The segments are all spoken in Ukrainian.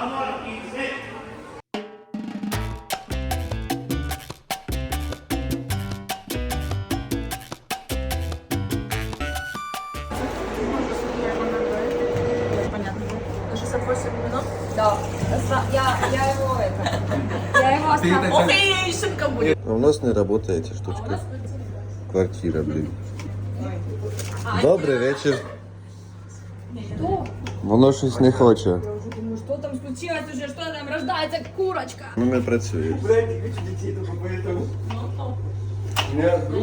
Ну, 68 минут? Да. Я, его это... Я его оставлю. Ох, будет. А у нас не работает эта штучка. Квартира, блин. Добрий вечір. Воно щось не хоче. Рождается. Ну, ми працюємо.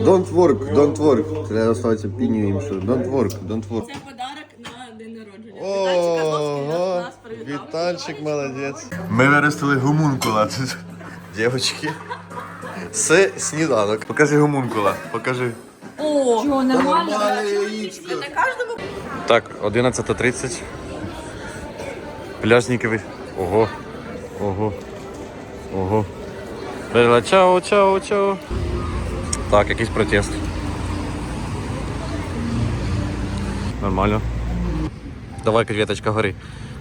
Don't work, don't work. Треба оставити піню їм, що don't work, don't work. Це подарок на день народження. Ого, Вітальчик молодець. Ми виростили гумункула. Дівчатки. Це сніданок. Покажи гумункула. Покажи. О, чого, нормально? На каждому Так, 11.30. Пляжники ви. Ого. Ого. Ого. Бела, чао, чао, чао. Так, якийсь протест. Нормально. Давай, креветочка, гори.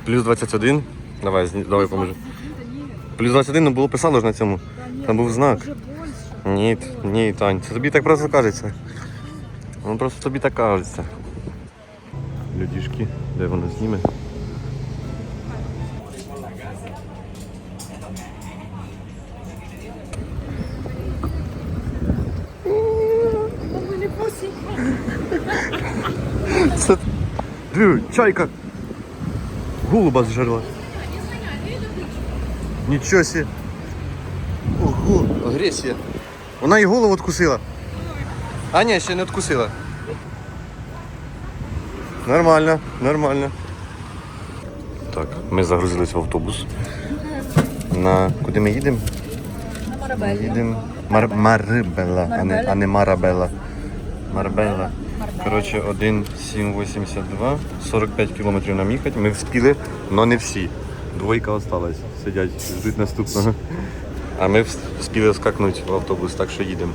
Плюс 21. Давай, давай поможи. Плюс 21, ну було писало ж на цьому. Там був знак. Ні, ні, Тань, це тобі так просто кажеться. Ну просто тобі так кажеться. Людішки, де воно зніме. Диви, чайка. Голуба зжерла. Нічого себе. Ого, агресія. Вона і голову откусила. А ні, ще не откусила. Нормально, нормально. Так, ми загрузились в автобус. На куди ми їдемо? на Марабеллі. Їдемо Мар... Марибела, а не, а не Марабела. Марбела. Коротше, 1,782, 45 кілометрів нам їхати. Ми встигли, але не всі. Двойка осталась. Сидять, ждуть наступного. А ми встигли скакнути в автобус, так що їдемо.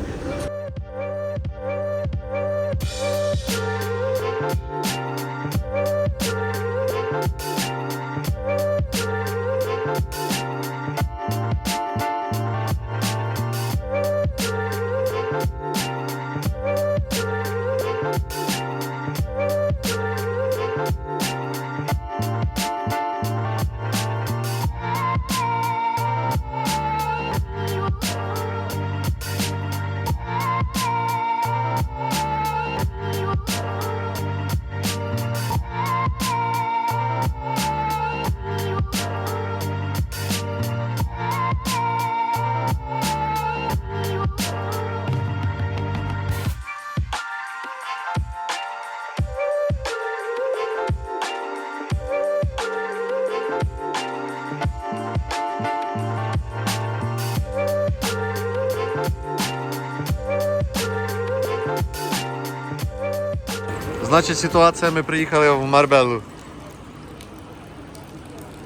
Значить, ситуація, ми приїхали в Марбелу.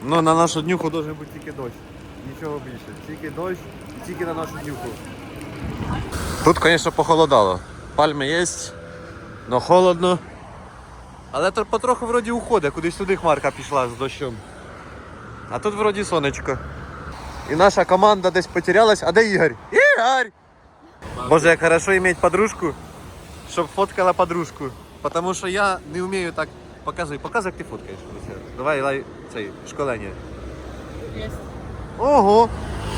Ну, на нашу днюху має бути тільки дощ. Нічого більше. Тільки дощ і тільки на нашу днюху. Тут, звісно, похолодало. Пальми є, але холодно. Але потроху вроді уходить, кудись сюди хмарка пішла з дощом. А тут вроді сонечко. І наша команда десь потерялась. А де Ігор? Ігор! Боже, як хорошо иметь подружку, щоб фоткала подружку. Потому що я не вмію так. Показуй, показуй, як ти фоткаєш. Давай, лай цей школення. Ого!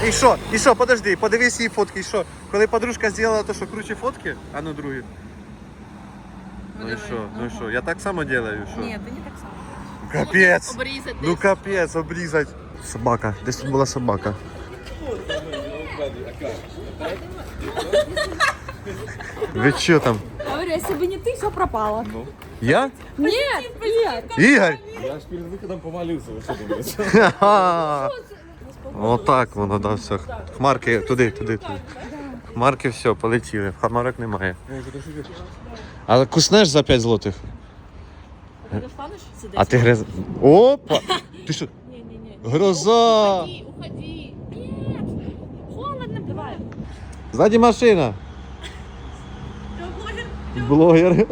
І що? І що, подожди, подивись її фотки, і що? Коли подружка зробила то, що круче фотки, а ну другі. Ну і що, ну і що, я так само делаю, що? Ні, ти не так само. Капець! Обрізати. Ну капець, обрізать. Собака, десь тут була собака. Ви що там? Говорю, если бы не ты, все пропало. Я? Нет, нет. Ігор? Я ж перед виходом помолився, ви що думаєте? Ха-ха. Отак воно, да, все. Хмарки туди, туди, туди. Хмарки все, полетіли. Хмарок немає. Але куснеш за 5 злотих. Ты достанешь? Сюда. А ти гриз. Опа! Ти що? Не-не-не. Гроза! Уходи, уходи. Нет. Холодно. Давай. Ззаді машина. Блогер?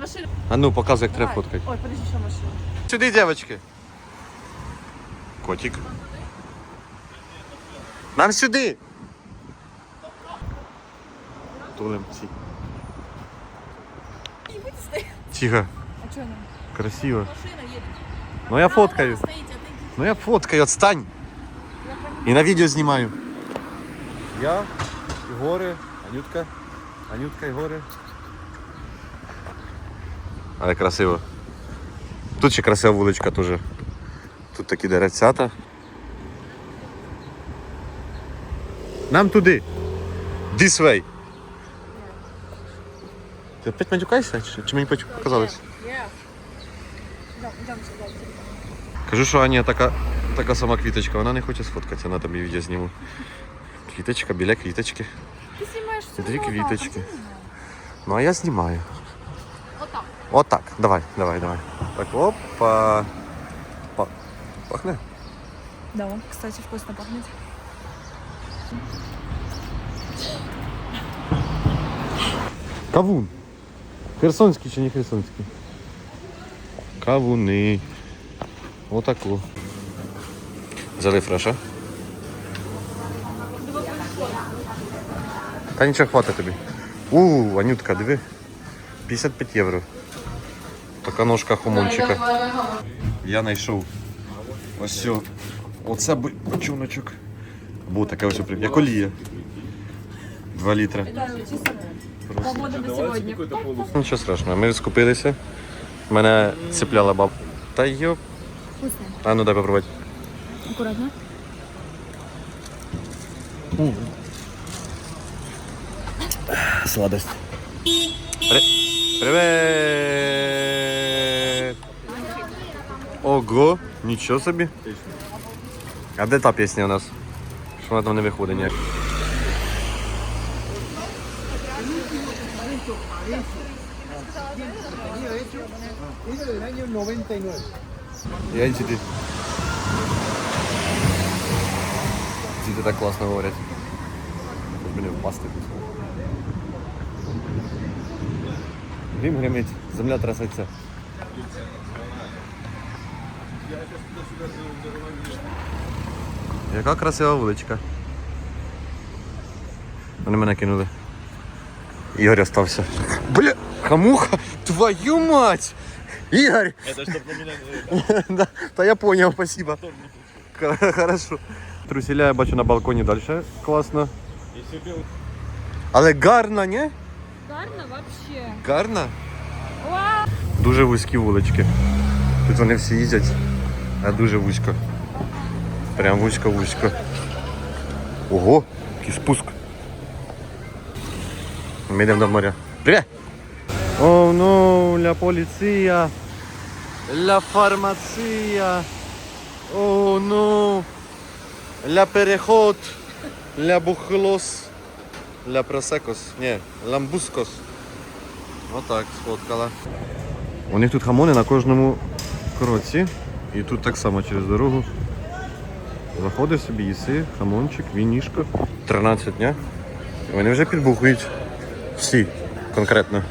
Машина. А ну, показуй, як треба фоткати. Ой, подожди, еще машина. Сюди, дівчатки. котик. Нам сюди! Тулим ці. Тихо. А чого нам? Красиво. Машина їде. Ну я фоткаю. Ну я фоткаю, отстань. І на відео знімаю. Я, Ігори, Анютка. Анютка, Ігори. Але красиво. Тут ще красива вуличка теж. Тут такі деревцята. Нам туди. This way. Ти опять матюкаєшся? Чи, чи мені показалось? Кажу, що Аня така, така сама квіточка, вона не хоче сфоткатися, на тобі відео зніму. Квіточка біля квіточки. Ти знімаєш все Дві одно квіточки. отак, а ти знімаєш. Ну а я знімаю. Отак. Отак. Давай, давай, давай. Так, опа. Па- Пахне? Да, кстати, вкусно пахнет. Кавун. Херсонський чи не херсонський? Кавуни. Отаку. Взяли фреша. Та нічого хватить тобі. У, Анютка, диви. 55 євро. Така ножка хомончика. Я знайшов. Ось сьо. Оце бочоночок. Був таке ось прям, як олія. 2 літра. Погода на сьогодні. Нічого страшного, ми скупилися. Мене цепляла баб. Та йоп. Вкусно. А ну дай попробувати. Аккуратно. Сладость. При... Привет! Ого, нічого собі. А де та пісня у нас? Що вона там не виходить ніяк? Я діти. Діти так класно говорять. Хоч би не впасти тут. Грім гримить, земля трясеться. Яка красива вуличка. Вони мене кинули. Ігор остався. Бля, хамуха, твою мать! Ігор! Это чтоб на меня... Да, Та я понял, спасибо. Х- Хорошо. Труселя я бачу на балконі далі. Класно. Если бы Але гарно, ні? Гарно вообще. Гарно? Дуже вузькі вулички. Тут вони всі їздять, а дуже вузько. Прям вузько-вузько. Ого, який спуск. Ми йдемо до моря. Привіт! О, ну, ля поліція. Ля фармація. О, ну. Ля переход. Ля бухлос. Ля просекос. Ні, ламбускос. Отак сфоткала. У них тут хамони на кожному кроці. І тут так само через дорогу. Заходиш собі, їси, хамончик, вінішко. 13 дня. Вони вже підбухують. Всі конкретно.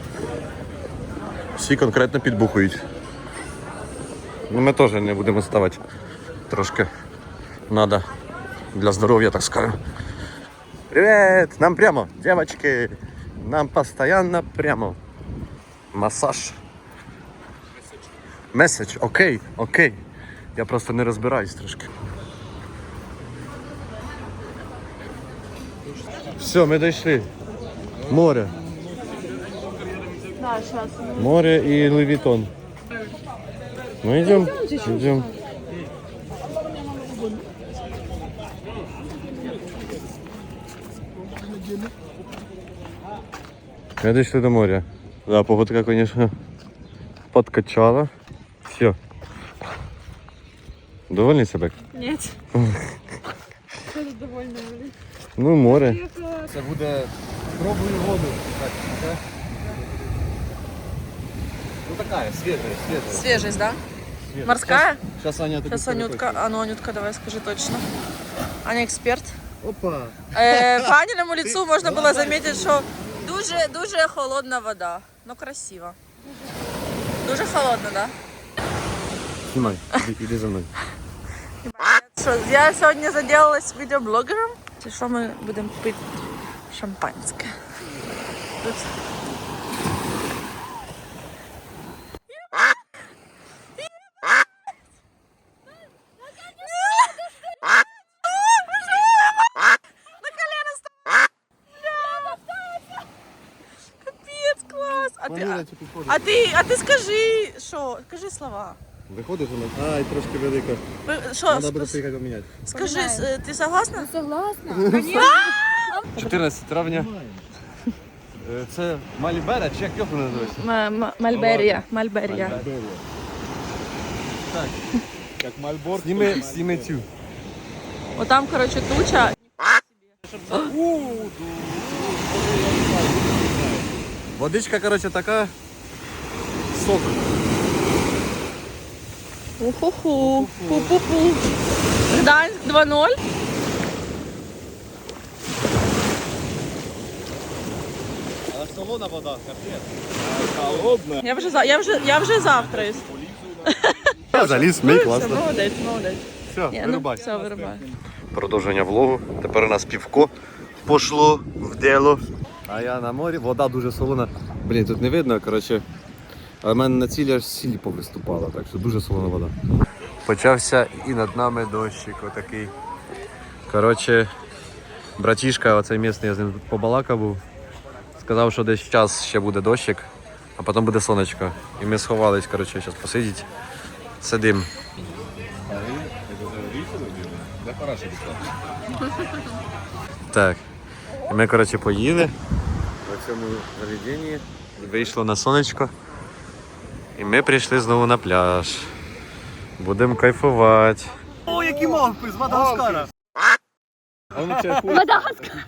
Всі конкретно підбухують. Ну ми теж не будемо ставати. Трошки надо для здоров'я, так скажу. Привет! Нам прямо, девочки! Нам постоянно прямо. Масаж. Меседж, окей, окей. Я просто не розбираюсь трошки. Все, ми дійшли. Море. Море і Левітон. Ну йдемо. Йдемо. Ми дійшли до моря. Да, погодка, конечно, подкачала. Все. Довольний себе? Нет. Что тут довольно, блин. Ну, море. Це буде... Пробую воду. Так, це... Ну такая, свежая, свежая. Свежесть, да? Морская? Сейчас Аня тобі Сейчас Анютка. А ну, Анютка, давай скажи точно. Аня эксперт. Опа. Е, по Аніному лицу можна було замітити, що дуже, дуже холодна вода. Ну, красиво. Дуже холодно, да? Снимай, іди, за мною. Що, я сьогодні заділилась відеоблогером. Що ми будемо пити шампанське? Тут. На колено став. Капець, клас. А ти, а, ти, а ти скажи, що? Кажи слова. Виходиш вона? Ай, трошки велика. Ви- Що, Треба буде ск- приїхати поміняти. скажи, с- ти согласна? Согласна. 14 травня. Е, Це Малібера, чи як його називається? Мальберія. Мальберія. Як Мальборг. Сніми, сніми цю. Отам, коротше, туча. Водичка, коротше, така. Сок. Уху-ху. Пу-пу-пу. Гданськ 2-0. Але солона вода, капець. Холодна. Я вже, за- я вже, я вже завтра. Я заліз, мій Все, класно. молодець, молодець. Все, Ні, ну, вирубай. все, вирубай. Продовження влогу. Тепер у нас півко пошло в діло. А я на морі, вода дуже солона. Блін, тут не видно, коротше. Але в мене на цілі аж сіль повиступала, так що дуже солона вода. Почався і над нами дощик отакий. Коротше, братішка, оцей місний, я з ним тут побалакав був. Сказав, що десь час ще буде дощик, а потім буде сонечко. І ми сховались, коротше, зараз посидіти. Сидим. Так. І ми, коротше, поїли в цьому заведенні. Вийшло на сонечко. І ми прийшли знову на пляж. Будемо кайфувати. О, які мавпи з Мадагаскара. Мадагаскар.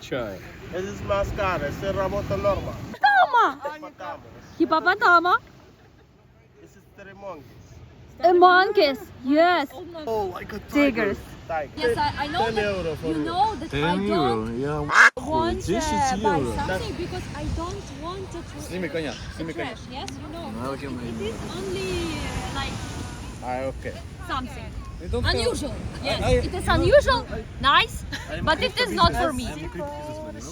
Más caro, ese es rabota norma. Hippopotamus. Ese es tremonquis. A monkeys. Yes. Oh, like a Tigers. Yes, I, I know 10 that. euro for You you. know that I don't Я... want uh, 10 buy euro. something because I don't want to tr- Сніми коня, сніми коня. trash. Yes, you know. It is only uh, like Ah, okay. something unusual. Yes, it is unusual. Nice, but it is not for me.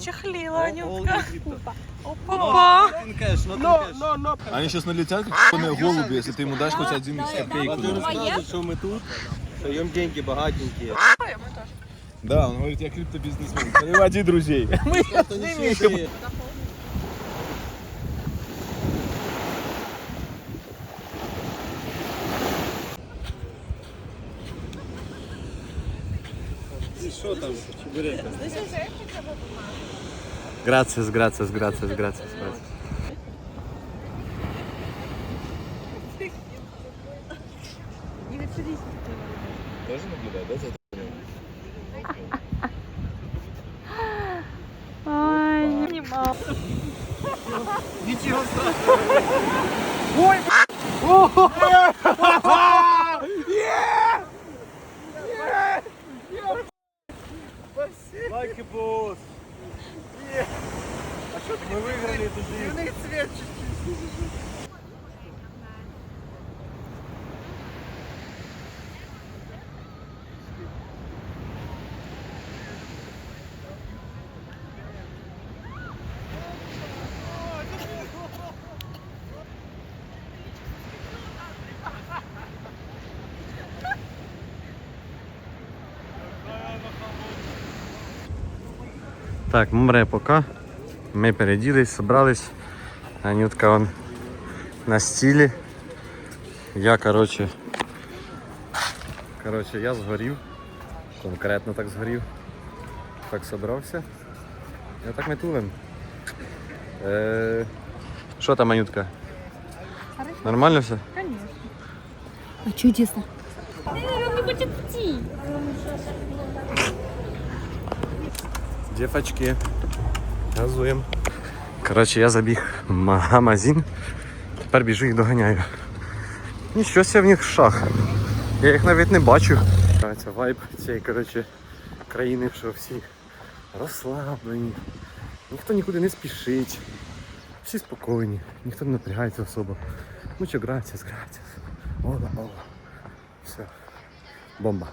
Щахліла, Анютка. Опа. No, no, no. Они сейчас налетят, как голуби, если ты ему дашь хоть один копейку. Моє? Что мы тут? Даем деньги богатенькие. Да, он говорит, я криптобизнесмен. Приводи друзей. Мы с ними? Грация, грация, грация, грация, грация. Так, мре пока. Ми переділись, собрались. Анютка он на стілі. Я, коротше. Коротше, я згорів. Конкретно так згорів. Так собрався. Я так метулим. Е, Що там, Анютка? Нормально все? Чудесно. Он не хочет идти. Дівчатки, газуємо. Коротше, я забіг в магазин. Тепер біжу їх доганяю. Нічого себе в них шах. Я їх навіть не бачу. Це вайб цієї коротше, країни, що всі розслаблені. Ніхто нікуди не спішить. Всі спокійні, ніхто не напрягається особо. Мучо грація, грація. Ола, ола. Все. Бомба.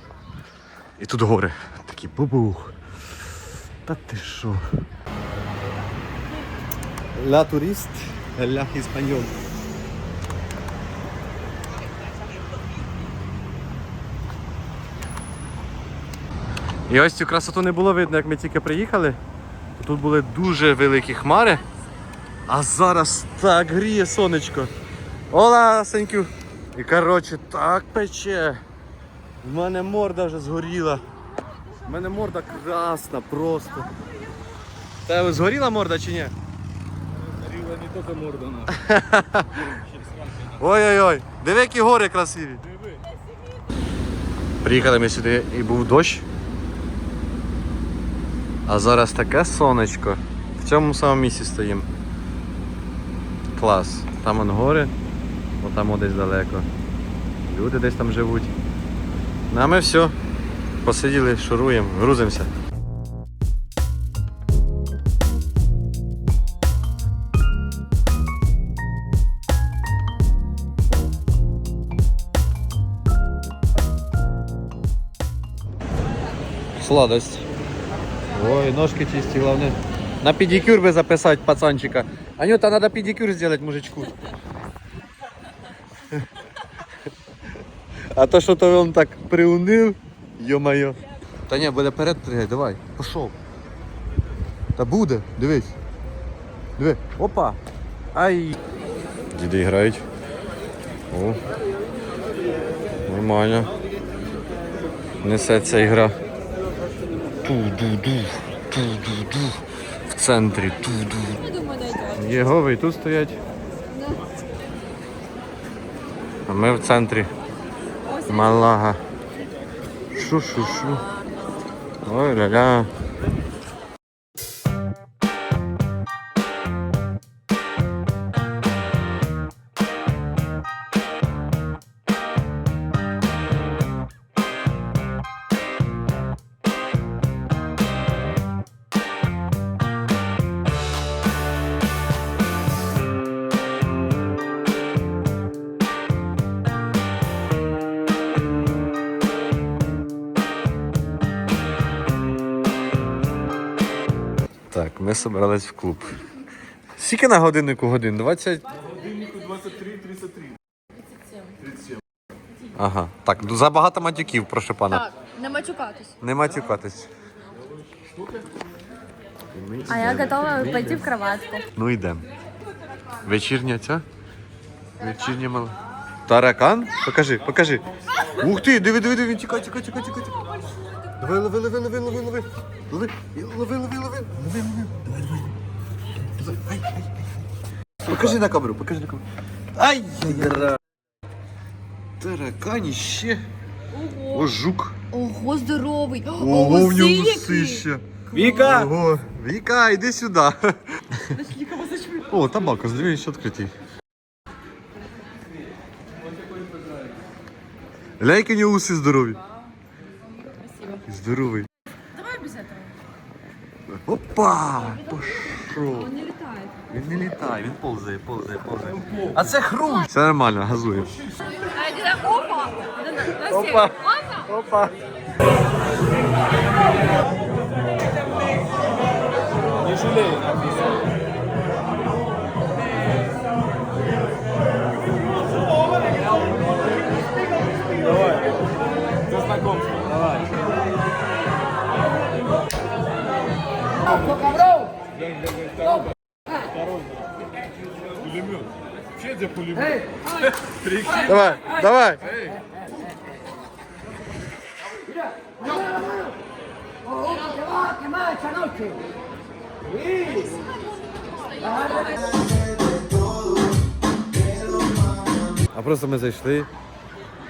І тут гори. Такі бубух. Та ти що? Ла турист, ля іспаньол. І ось цю красоту не було видно, як ми тільки приїхали. Тут були дуже великі хмари. А зараз так гріє сонечко. Ола, сенькю. І коротше, так пече. В мене морда вже згоріла. В мене морда красна просто. Та згоріла морда чи ні? Рила не тільки морда. Ой-ой-ой, диви, які гори красиві. Приїхали ми сюди і був дощ. А зараз таке сонечко. В цьому самому місці стоїмо. Клас. Там он гори, отам о десь далеко. Люди десь там живуть. Ну, а ми все. Посиділи, шуруємо, грузимося. Сладость. Ой, ножки чисті, главное. На педикюр бы записать пацанчика. Анюта, надо педикюр сделать мужичку. А то що-то він так приунив, йо-моє. Та ні, буде перед пригай, давай, пішов. Та буде, дивись. Диви, опа. Ай. Діди грають. О. Нормально. Несеться ігра. Ту-ду-ду, ту-ду-ду. В центрі ту-ду. Єговий тут стоять. А ми в центрі. Малага. Шу-шу-шу. Ой ми собрались в клуб. Скільки на годиннику годин? 20? Годиннику 23.33. Ага. Так, ну, забагато матюків, прошу пана. Так, не матюкатись. Не матюкатись. А я готова пойти в кроватку. Ну йдемо. Вечірня ця? Вечірня мала. Таракан? Покажи, покажи. Ух ти, диви, диви, диви, тікай, тікай, тікай, тікай. тікай. Давай, лови, лови, лови, лови, лови. Лови, лови, лови, лови. Лови, лови. Давай, давай. Давай, ай, ай, ай. Покажи на камеру, покажи на камеру. Ай, яй Тараканіще. О, жук. Ого, здоровий. Ого, в нього усище. Віка! Ого, Віка, йди сюди. О, табак, дивись, що відкритий. Ляйки не уси здорові. Здоровий. Давай без этого. Опа! Пошов. Він не літає. Він не літає, він повзає, повзає, повзає. А це хрум. Все нормально, газуємо. Опа! Опа! Опа! Не жалей. Давай. За знакомство. Давай. Пулемет. Федя пулемет. Давай, давай! А просто ми зайшли.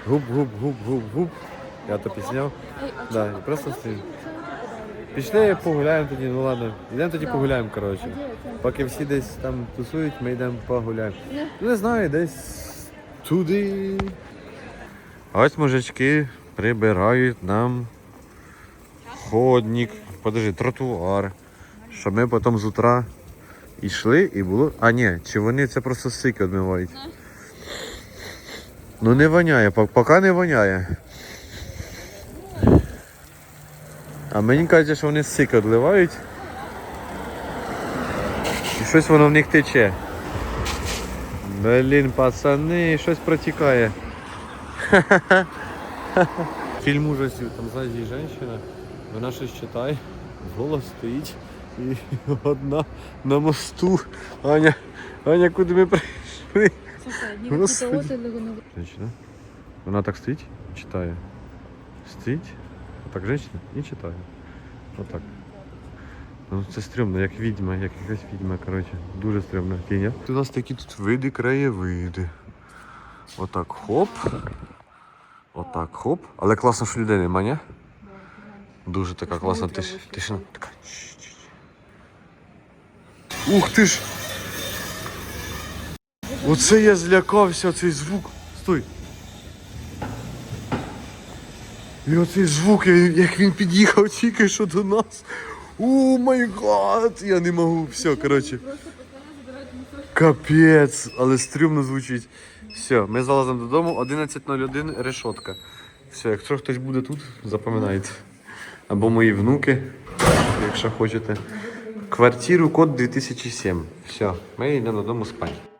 Гуп, гуп, гуп, гуп, гуп. Я то пісняв. Да, і просто стоїмо. Пішли погуляємо тоді, ну ладно. Йдемо тоді погуляємо, коротше. Поки всі десь там тусують, ми йдемо погуляємо. Ну, Не знаю, десь туди. Ось мужички прибирають нам ходник, подожди, тротуар. Щоб ми потім з утра йшли і було. А ні, чи вони це просто сики відмивають? Ну не воняє, поки не воняє. А мені кажуть, що вони сик відливають. І щось воно в них тече. Блін, пацани, щось протікає. Фільм ужасів, там ззаді жінка, вона щось читає, голос стоїть і одна на мосту. Аня, Аня, куди ми прийшли? Женщина. Вона так стоїть, читає. Стоїть, отак женщина і читає. Отак. Ну це стрьомно, як відьма, як якась відьма, коротше. Дуже стрьомна тіня. У нас такі тут види, краєвиди. Отак хоп. Отак хоп. Але класно, що людей нема, ні? Дуже така класна тиш... тишина. Така. Ух ти ж! Оце я злякався, цей звук. Стой. І оцей звук, як він під'їхав тільки що до нас. О май гад! Я не можу. Все, коротше. Капець, але стрімно звучить. Все, ми залазимо додому, 11.01 решотка. Все, якщо хтось буде тут, запам'ятайте. Або мої внуки, якщо хочете. Квартиру код 2007. Все, ми йдемо додому спати.